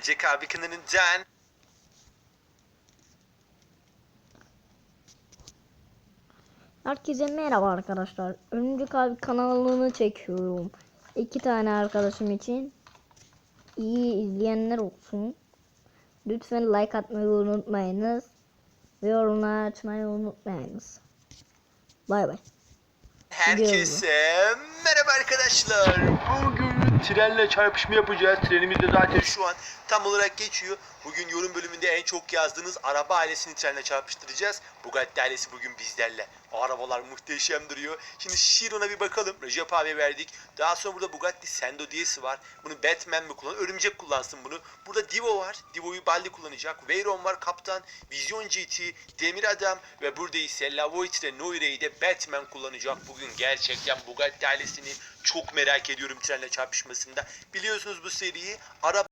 Örümcek abi kanalından Herkese merhaba arkadaşlar. Örümcek abi kanalını çekiyorum. İki tane arkadaşım için. iyi izleyenler olsun. Lütfen like atmayı unutmayınız. Ve yorumlar açmayı unutmayınız. Bay bay. herkese merhaba arkadaşlar. Bugün trenle çarpışma yapacağız. Trenimiz de zaten şu an tam olarak geçiyor. Bugün yorum bölümünde en çok yazdığınız araba ailesini trenle çarpıştıracağız. Bugatti ailesi bugün bizlerle. Arabalar muhteşem duruyor. Şimdi Chiron'a bir bakalım. Recep abi verdik. Daha sonra burada Bugatti Sendo diyesi var. Bunu Batman mi kullanır? Örümcek kullansın bunu. Burada Divo var. Divo'yu Baldi kullanacak. Veyron var. Kaptan. Vizyon GT. Demir Adam. Ve burada ise Lavoitre Noire'yi de Batman kullanacak. Bugün gerçekten Bugatti ailesini çok merak ediyorum trenle çarpışmasında. Biliyorsunuz bu seriyi araba